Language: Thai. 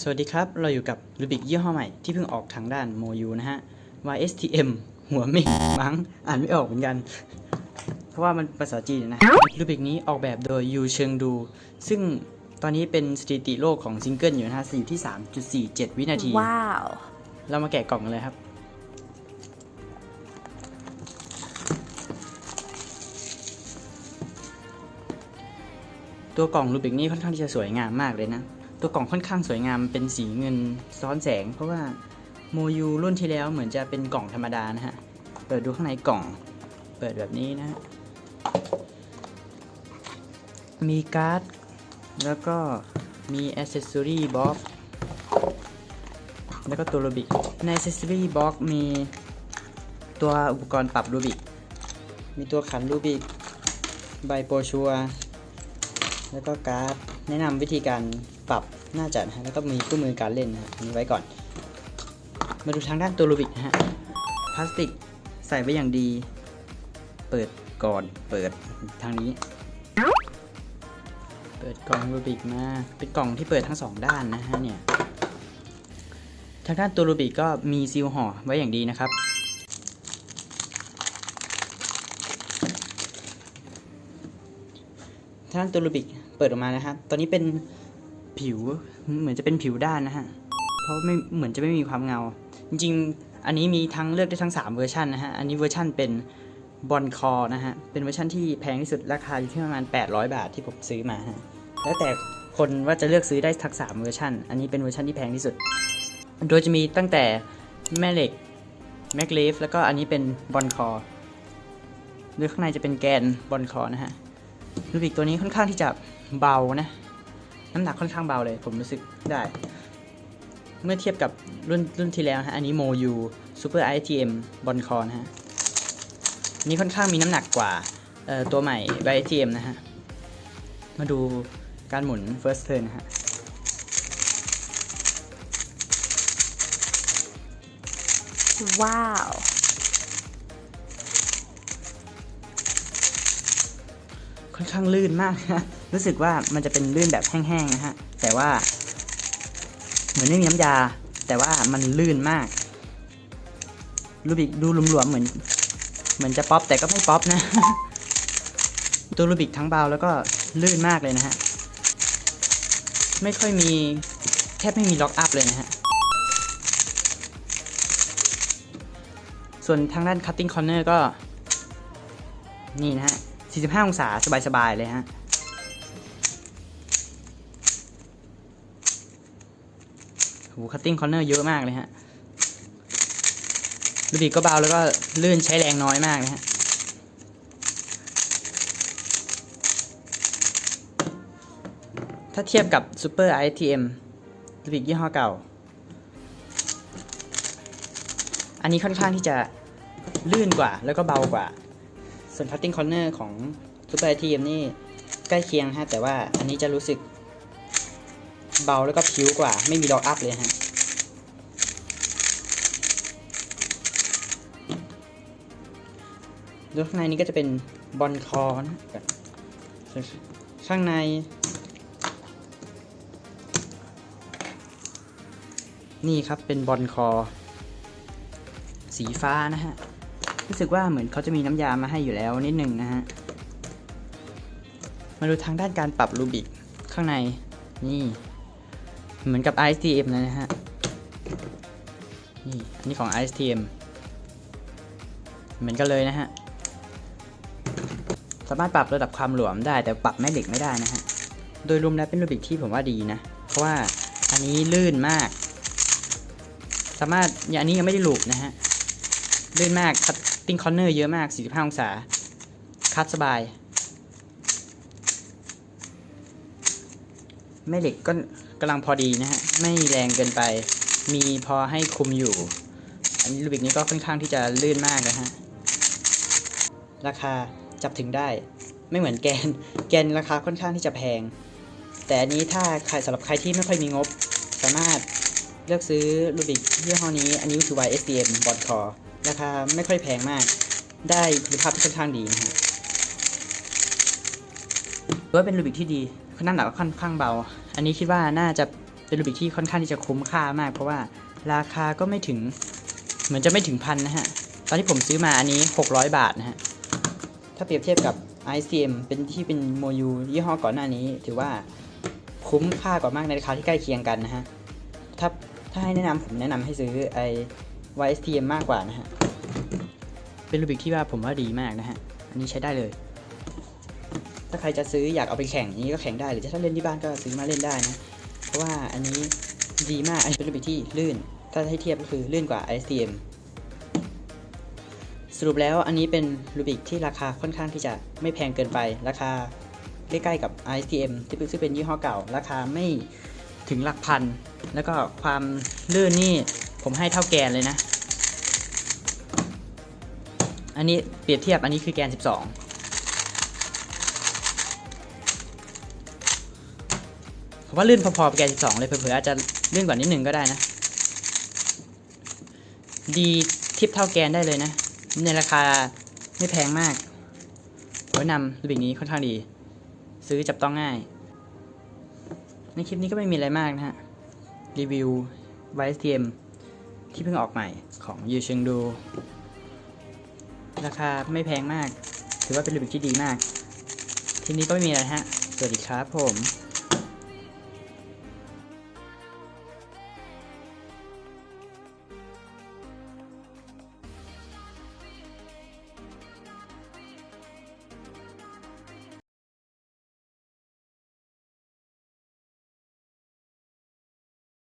สวัสดีครับ เราอยู่กับรูบิกยี่ห้อใหม่ที่เพิ่งออกทางด้านโมยูนะฮะ YSTM หัวเม่งมั้งอ่านไม่ออกเหมือนกัน เพราะว่ามันภาษาจีนนะรูบิกนี้ออกแบบโดยยูเชิงดู ซึ่งตอนนี้เป็นสถิติโลกของซิงเกิลอยู่นะฮะอยู่ที่ 3.47 วินาที ว้าว เรามาแกะกล่องกันเลยครับ ตัวกล่องรูบิกนี่ค่อนข้างที่จะสวยงามมากเลยนะ ตัวกล่องค่อนข้างสวยงามเป็นสีเงินซ้อนแสง เพราะว่าโมยูรุ่นที่แล้วเหมือนจะเป็นกล่องธรรมดานะฮะ เปิดดูข้างในกล่อง เปิดแบบนี้นะฮะ มีการ์ด แล้วก็มีอ c เซสซอรี่บ็อกแล้วก็ตัวรูบิกใน accessory box มีตัวอุปกรณ์ปรับรูบิก มีตัวขันรูบิก ใบโปรชัว แล้วก็การ์ด แนะนำวิธีการ ปรับน้าจัดนะฮะแล้วก็มีคู่มือการเล่นนะฮะนี้ไว้ก่อน มาดูทางด้านตัวรูบิกนะฮะพลาสติกใส่ไว้อย่างดี เปิดก่อนเปิดทางนี้ เปิดกล่องรูบิกมาเป็นกล่องที่เปิดทั้งสองด้านนะฮะเนี่ยทางด้านตัวรูบิกก็มีซีลห่อไว้อย่างดีนะครับทางด้านตัวรูบิกเปิดออกมานะครับ ตอนนี้เป็น ผิวเหมือนจะเป็นผิวด้านนะฮะ เพราะไม่เหมือนจะไม่มีความเงา จริงๆ อันนี้มีทั้งเลือกได้ทั้ง 3 เวอร์ชันนะฮะ อันนี้เวอร์ชันเป็นบอลคอนะฮะ เป็นเวอร์ชันที่แพงที่สุดราคาอยู่ที่ประมาณ 800 บาทที่ผมซื้อมาฮะ แล้วแต่คนว่าจะเลือกซื้อได้ทั้ง3เวอร์ชันอันนี้เป็นเวอร์ชันที่แพงที่สุด โดยจะมีตั้งแต่แม่เหล็กแม็กเลฟแล้วก็อันนี้เป็นบอลคอโดยข้างในจะเป็นแกนบอลคอนะฮะลูบิกตัวนี้ค่อนข้างที่จะเบานะ น้ำหนักค่อนข้างเบาเลย ผมรู้สึกได้ เมื่อเทียบกับรุ่นรุ่นที่แล้วนะฮะ อันนี้โมยูซูเปอร์ไอทีเอ็มบอลคอนะฮะอันนี้ค่อนข้างมีน้ำหนักกว่าเอ่อตัวใหม่ไอทีเอ็มนะฮะ มาดูการหมุน first turn นะฮะว้าว ค่อนข้างลื่นมากนะ รู้สึกว่ามันจะเป็นลื่นแบบแห้งๆนะฮะ แต่ว่า เหมือนไม่มีน้ำยา แต่ว่ามันลื่นมาก รูบิกดูหลวมๆเหมือน เหมือนจะป๊อปแต่ก็ไม่ป๊อปนะ ตัวรูบิกทั้งเบาแล้วก็ลื่นมากเลยนะฮะ ไม่ค่อยมีแทบไม่มีล็อกอัพเลยนะฮะ ส่วนทางด้าน cutting corner ก็ นี่นะฮะ 45 องศาสบายๆเลยฮะ โห cutting corner เยอะมากเลยฮะลูบิกก็เบาแล้วก็ลื่นใช้แรงน้อยมากนะฮะถ้าเทียบกับ Super ITM ลูบิกยี่ห้อเก่า อันนี้ค่อนข้างที่จะลื่นกว่าแล้วก็เบากว่า ส่วน cutting corner ของ Super ITM นี่ใกล้เคียงฮะแต่ว่าอันนี้จะรู้สึก เบาแล้วก็ผิวกว่า ไม่มีล็อกอัพเลยฮะดูข้างในนี้ก็จะเป็นบอลคอนะส่วนข้างใน นี่ครับเป็นบอลคอ สีฟ้านะฮะ รู้สึกว่าเหมือนเขาจะมีน้ำยามาให้อยู่แล้วนิดหนึ่งนะฮะ มาดูทางด้านการปรับรูบิกข้างในนี่ เหมือนกับ ISTM เลยนะฮะ นี่ อันนี้ของ ISTM เหมือนกันเลยนะฮะ สามารถปรับระดับความหลวมได้แต่ปรับแม่เหล็กไม่ได้นะฮะ โดยรวมแล้วเป็นรูบิกที่ผมว่าดีนะ เพราะว่าอันนี้ลื่นมาก สามารถอย่างอันนี้ยังไม่ได้ลูบนะฮะ ลื่นมากคัตติ้งคอนเนอร์เยอะมาก 45 องศา คัดสบาย แม่เหล็กก็กำลังพอดีนะฮะ ไม่แรงเกินไป มีพอให้คุมอยู่ อันนี้ลูบิกนี้ก็ค่อนข้างที่จะลื่นมากนะฮะ ราคาจับถึงได้ ไม่เหมือนแกน แกนราคาค่อนข้างที่จะแพง แต่อันนี้ถ้าใครสำหรับใครที่ไม่ค่อยมีงบ สามารถเลือกซื้อลูบิกยี่ห้อนี้ อันนี้คือ YSDM บอดคอราคาไม่ค่อยแพงมาก ได้คุณภาพที่ค่อนข้างดีนะฮะถือว่าเป็นลูบิกที่ดี น้ำหนักก็ค่อนข้างเบา อันนี้คิดว่าน่าจะเป็นรูบิกที่ค่อนข้างที่จะคุ้มค่ามาก เพราะว่าราคาก็ไม่ถึง เหมือนจะไม่ถึงพันนะฮะ ตอนที่ผมซื้อมาอันนี้ 600 บาทนะฮะ ถ้าเปรียบเทียบกับ ICM เป็นที่เป็นโมยูยี่ห้อก่อนหน้านี้ ถือว่าคุ้มค่ากว่ามากในราคาที่ใกล้เคียงกันนะฮะ ถ้าถ้าให้แนะนำผมแนะนำให้ซื้อไอ YSTM มากกว่านะฮะ เป็นรูบิกที่ว่าผมว่าดีมากนะฮะ อันนี้ใช้ได้เลย ถ้าใครจะซื้ออยากเอาไปแข่งอย่างนี้ก็แข่งได้หรือถ้าเล่นที่บ้านก็ซื้อมาเล่นได้นะ เพราะว่าอันนี้ดีมากอันนี้เป็นรูบิกที่ลื่น ถ้าให้เทียบก็คือลื่นกว่า ISTM สรุปแล้วอันนี้เป็นรูบิกที่ราคาค่อนข้างที่จะไม่แพงเกินไป ราคาใกล้ๆกับ ISTM ที่ซึ่งเป็นยี่ห้อเก่า ราคาไม่ถึงหลักพัน แล้วก็ความลื่นนี่ผมให้เท่าแกนเลยนะ อันนี้เปรียบเทียบอันนี้คือแกน 12 ผมว่าลื่นพอๆกับแกน12 เลยเผื่อๆอาจจะลื่นกว่านิดหนึ่งก็ได้นะ ดีทียบเท่าแกนได้เลยนะ ในราคาไม่แพงมากผมแนะนำรูบิกนี้ค่อนข้างดี ซื้อจับต้องง่าย ในคลิปนี้ก็ไม่มีอะไรมากนะฮะ รีวิว YSTM ที่เพิ่งออกใหม่ของยูเชิงดู ราคาไม่แพงมาก ถือว่าเป็นรูบิกที่ดีมาก ทีนี้ก็ไม่มีอะไรฮะ สวัสดีครับผม